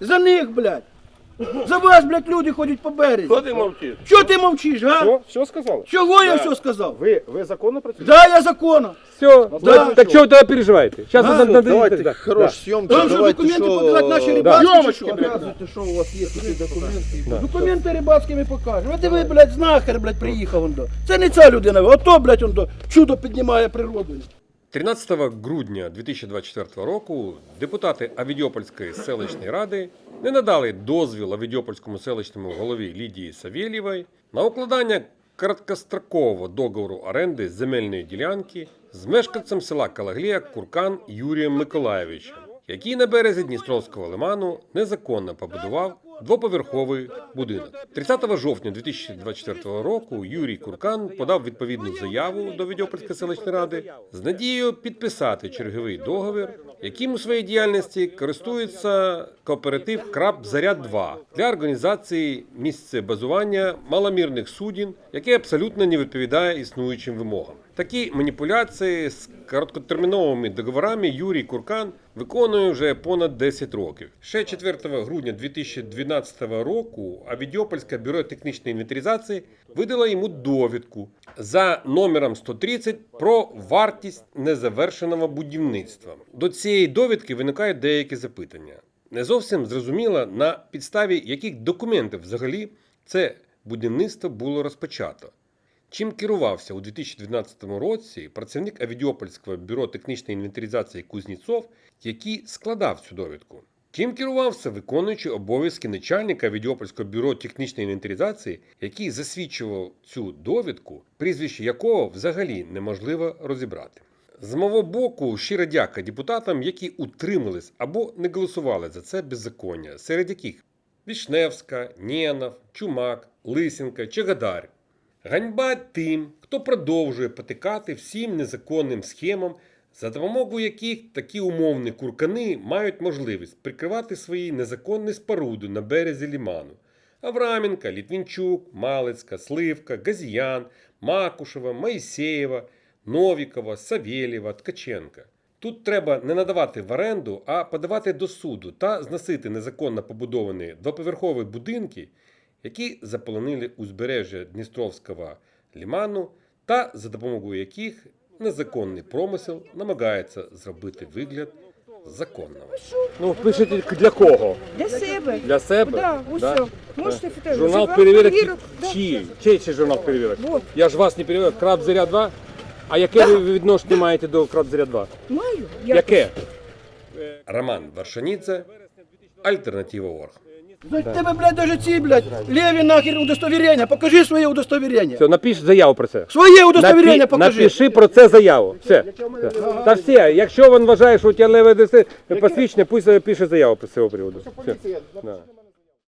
За них, блядь. За вас, блядь, люди ходять по березі. Що ти мовчиш? Що ти мовчиш, га? Все, все сказали? Чого я все сказав? Ви, ви законно працюєте? Да, я законно. Все, Да. так чого ви тоді переживаєте? Зараз Да, надо, надо, Давайте да, хорош да. съемки, Вам що давайте документи що... показати наші Да. рибацькі, що? Показуйте, що у вас є такі документи. Документи рибацькими покажемо. А ти ви, блядь, знахар, блядь, приїхав он до. Це не ця людина, ото, блядь, он до. Чудо піднімає природу. 13 грудня 2024 року депутати Авідіопольської селищної ради не надали дозвіл Авідіопольському селищному голові Лідії Савєлєвої на укладання короткострокового договору оренди земельної ділянки з мешканцем села Калаглія Куркан Юрієм Миколаєвичем, який на березі Дністровського лиману незаконно побудував двоповерховий будинок. 30 жовтня 2024 року Юрій Куркан подав відповідну заяву до Відьопольської селищної ради з надією підписати черговий договір, яким у своїй діяльності користується кооператив Краб Заряд 2 для організації місця базування маломірних суден, яке абсолютно не відповідає існуючим вимогам. Такі маніпуляції з короткотерміновими договорами Юрій Куркан виконує вже понад 10 років. Ще 4 грудня 2012 року Авідіопольське бюро технічної інвентаризації видало йому довідку за номером 130 про вартість незавершеного будівництва. До цієї довідки виникають деякі запитання. Не зовсім зрозуміло, на підставі яких документів взагалі це будівництво було розпочато. Чим керувався у 2012 році працівник Авідіопольського бюро технічної інвентаризації Кузніцов, який складав цю довідку? Чим керувався виконуючий обов'язки начальника Авідіопольського бюро технічної інвентаризації, який засвідчував цю довідку, прізвище якого взагалі неможливо розібрати? З мого боку, щира дяка депутатам, які утримались або не голосували за це беззаконня, серед яких Вішневська, Нєнов, Чумак, Лисенка, Чагадар. Ганьба тим, хто продовжує потикати всім незаконним схемам, за допомогою яких такі умовні куркани мають можливість прикривати свої незаконні споруди на березі ліману. Авраменка, Літвінчук, Малицька, Сливка, Газіян, Макушева, Моїсеєва, Новікова, Савєлєва, Ткаченка. Тут треба не надавати в оренду, а подавати до суду та зносити незаконно побудовані двоповерхові будинки, які заполонили узбережжя Дністровського ліману, та за допомогою яких незаконний промисел намагається зробити вигляд законного. Ну, пишете для кого? Для себе. Для себе? Да, усе. Можете фото- Журнал перевірок да. чиї? Чий це журнал перевірок? Вот. Я ж вас не перевіряв. Краб Заря 2? А яке ви відношення маєте до Краб Заря 2? Маю. Я Яке? Роман Варшанідзе, Альтернатива Орг. За тебе, блядь, даже ці, блядь, леві нахер удостовірення. Покажи своє удостовірення. Все, напиш заяву про це. Своє удостовірення Напі- покажи. Напиши про це заяву. Все. Все. Та все, якщо він вважає, що у тебе леве десе посвідчення, пусть пише заяву про цього приводу. Все. Да.